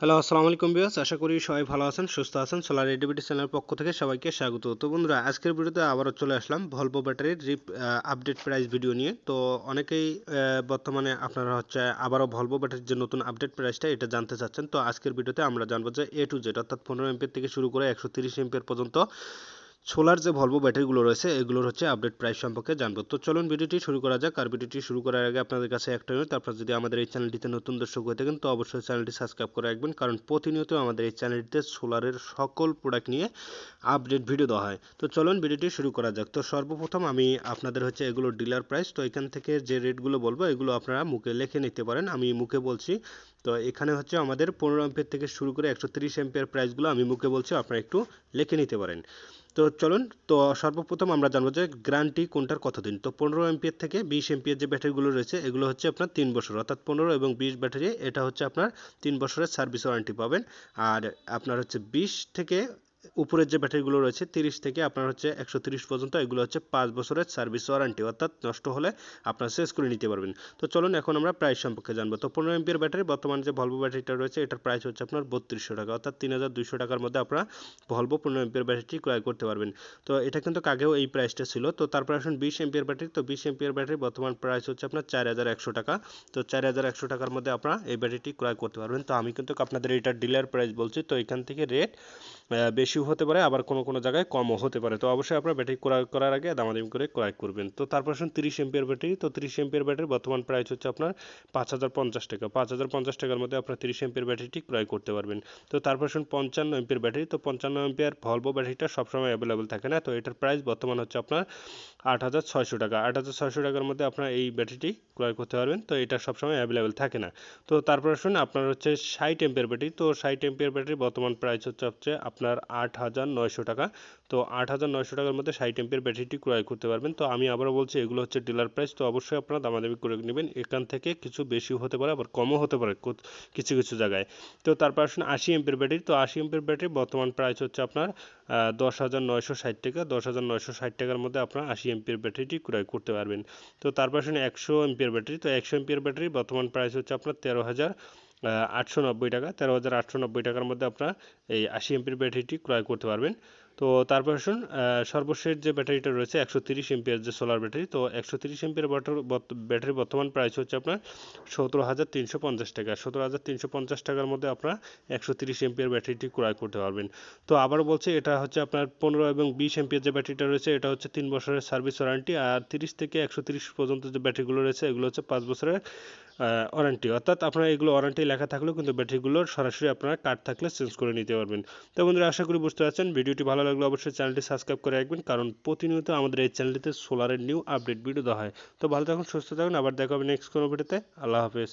Hello আসসালামু আলাইকুম বিয়াস আশা করি সবাই ভালো আছেন, সুস্থ আছেন। সোলার এডিবিটি চ্যানেলের পক্ষ থেকে সবাইকে স্বাগত। তো বন্ধুরা, আজকের ভিডিওতে আবারও চলে আসলাম ভলভো ব্যাটারির রিপ আপডেট প্রাইস ভিডিও নিয়ে। তো অনেকেই বর্তমানে আপনারা হচ্ছে আবারও ভলভো ব্যাটারির যে নতুন আপডেট প্রাইসটা এটা জানতে চাচ্ছেন। তো আজকের ভিডিওতে আমরা জানব যে এ টু জেড অর্থাৎ পনেরো এমপির থেকে শুরু করে একশো তিরিশ এমপির পর্যন্ত সোলার যে ভলভো ব্যাটারিগুলো রয়েছে, এগুলোর হচ্ছে আপডেট প্রাইস সম্পর্কে জানব। তো চলুন ভিডিওটি শুরু করা যাক। আর ভিডিওটি শুরু করার আগে আপনাদের কাছে একটা অনুরোধ আপনারা যদি আমাদের এই চ্যানেলটিতে নতুন দর্শক হয়ে থাকেন, তো অবশ্যই চ্যানেলটি সাবস্ক্রাইব করে রাখবেন, কারণ প্রতিনিয়ত আমাদের এই চ্যানেলটিতে সোলারের সকল প্রোডাক্ট নিয়ে আপডেট ভিডিও দেওয়া হয়। তো চলুন ভিডিওটি শুরু করা যাক। তো সর্বপ্রথম আমি আপনাদের হচ্ছে এগুলোর ডিলার প্রাইস তো এখান থেকে যে রেটগুলো বলব, এগুলো আপনারা মুখে লিখে নিতে পারেন। আমি মুখে বলছি, তো এখানে হচ্ছে আমাদের পনেরো এম্পের থেকে শুরু করে একশো তিরিশ এম্পের প্রাইসগুলো আমি মুখে বলছি, আপনারা একটু লিখে নিতে পারেন। তো চলুন, তো সর্বপ্রথম আমরা জানব যে গ্যারান্টি কোনটার কতদিন? তো পনেরো এমপিয়ার থেকে বিশ এমপিয়ার যে ব্যাটারিগুলো রয়েছে, এগুলো হচ্ছে আপনার তিন বছর। অর্থাৎ পনেরো এবং বিশ ব্যাটারি, এটা হচ্ছে আপনার তিন বছরের সার্ভিস ওয়ারেন্টি পাবেন। আর আপনার হচ্ছে বিশ থেকে উপরের যে ব্যাটারিগুলো রয়েছে, তিরিশ থেকে আপনার হচ্ছে একশো পর্যন্ত, এগুলো হচ্ছে পাঁচ বছরের সার্ভিস ওয়ারেন্টি, অর্থাৎ নষ্ট হলে আপনার শেষ করে নিতে পারবেন। তো চলুন এখন আমরা প্রাইস সম্পর্কে জানব। তো পনেরো এমপির ব্যাটারি, বর্তমানে যে ভলভো ব্যাটারিটা রয়েছে, এটার প্রাইস হচ্ছে আপনার বত্রিশশো টাকা, অর্থাৎ তিন হাজার দুইশো টাকার মধ্যে আপনারা ভলভো পনেরো এমপির ব্যাটারিটি ক্রয় করতে পারবেন। তো এটা কিন্তু আগেও এই প্রাইসটা ছিল। তো তারপর আসুন বিশ এমপির ব্যাটারি, তো বিশ এমপির ব্যাটারি বর্তমান প্রাইস হচ্ছে আপনার চার হাজার একশো টাকা। তো চার হাজার একশো টাকার মধ্যে আপনারা এই ব্যাটারিটি ক্রয় করতে পারবেন। তো আমি কিন্তু আপনাদের এটার ডিলার প্রাইস বলছি। তো এখান থেকে রেট বেশিও হতে পারে, আবার কোনো কোনো জায়গায় কমও হতে পারে। তো অবশ্যই আপনার ব্যাটারি ক্রয় করার আগে দামাদামি করে ক্রয় করবেন। তো তারপর আসুন তিরিশ এমপিয়ার ব্যাটারি তো তিরিশ এমপিয়ার ব্যাটারি বর্তমান প্রাইস হচ্ছে আপনার পাঁচ হাজার পঞ্চাশ টাকা। পাঁচ হাজার পঞ্চাশ টাকার মধ্যে আপনার তিরিশ এমপিয়ার ব্যাটারিটি ক্রয় করতে পারবেন। তো তারপর আসুন পঞ্চান্ন এমপিয়ার ব্যাটারি তো পঞ্চান্ন এমপিয়ার ভলভো ব্যাটারিটা সবসময় অ্যাভেলেবেল থাকে না। তো এটার প্রাইস বর্তমান হচ্ছে আপনার আট হাজার ছয়শো টাকা। আট হাজার ছয়শো টাকার মধ্যে আপনার এই ব্যাটারিটি ক্রয় করতে পারবেন। তো এটা সবসময় অ্যাভেলেবেল থাকে না। তো তারপর আসুন আপনার হচ্ছে ষাট এমপিয়ার ব্যাটারি তো ষাট এমপিয়ার ব্যাটারি বর্তমান প্রাইস হচ্ছে হচ্ছে আপনার আট হাজার নয়শো টাকা। তো আট হাজার নয়শো টাকার মধ্যে ষাট এমপিয়ার ব্যাটারিটি ক্রয় করতে পারবেন। তো আমি আবারও বলছি, এগুলো হচ্ছে ডিলার প্রাইস। তো অবশ্যই আপনারা দামাদামি করে নেবেন। এখান থেকে কিছু বেশিও হতে পারে, আবার কমও হতে পারে কিছু কিছু জায়গায়। তো তারপর আসুন আশি এমপির ব্যাটারি। তো আশি এমপির ব্যাটারি বর্তমান প্রাইস হচ্ছে আপনার দশ হাজার নয়শো ষাট টাকা। দশ হাজার নয়শো ষাট টাকার মধ্যে আপনার আশি এমপির ব্যাটারিটি ক্রয় করতে পারবেন। তো তারপর আসুন একশো এমপির ব্যাটারি। তো একশো এমপির ব্যাটারি বর্তমান প্রাইস হচ্ছে আপনার তেরো হাজার আটশো নব্বই টাকা, তেরো হাজার আটশো টাকার মধ্যে আপনারা এই আশি এমপির ব্যাটারিটি ক্রয় করতে পারবেন। তো তারপর আসুন সর্বশেষ যে ব্যাটারিটা রয়েছে, একশো তিরিশ এমপিয়ার যে সোলার ব্যাটারি তো একশো তিরিশ এমপিয়ার ব্যাটারি বর্তমান প্রাইস হচ্ছে আপনার সতেরো হাজার তিনশো পঞ্চাশ টাকা। সতেরো হাজার তিনশো পঞ্চাশ টাকার মধ্যে আপনার একশো তিরিশ এমপিয়ার ব্যাটারিটি ক্রয় করতে পারবেন। তো আবার বলছি, এটা হচ্ছে আপনার পনেরো এবং বিশ এমপিয়ার যে ব্যাটারিটা রয়েছে, এটা হচ্ছে তিন বছরের সার্ভিস ওয়ারেন্টি আর তিরিশ থেকে একশো তিরিশ পর্যন্ত যে ব্যাটারিগুলো রয়েছে, এগুলো হচ্ছে পাঁচ বছরের ওয়ারেন্টি অর্থাৎ আপনার এগুলো ওয়ারেন্টি লেখা থাকলেও কিন্তু ব্যাটারিগুলোর সরাসরি আপনার কার্ড থাকলে চেঞ্জ করে নিতে পারবেন। তো বন্ধুরা, আশা করি বুঝতে পারছেন, ভিডিওটি ভালো লাগলে অবশ্যই চ্যানেলটি সাবস্ক্রাইব করে রাখবেন, কারণ প্রতিনিয়ত আমাদের এই চ্যানেলটিতে সোলারের নিউ আপডেট ভিডিও দেওয়া হয়। তো ভালো থাকুন, সুস্থ থাকুন, আবার দেখা হবে নেক্সট কোনো ভিডিওতে আল্লাহ হাফেজ।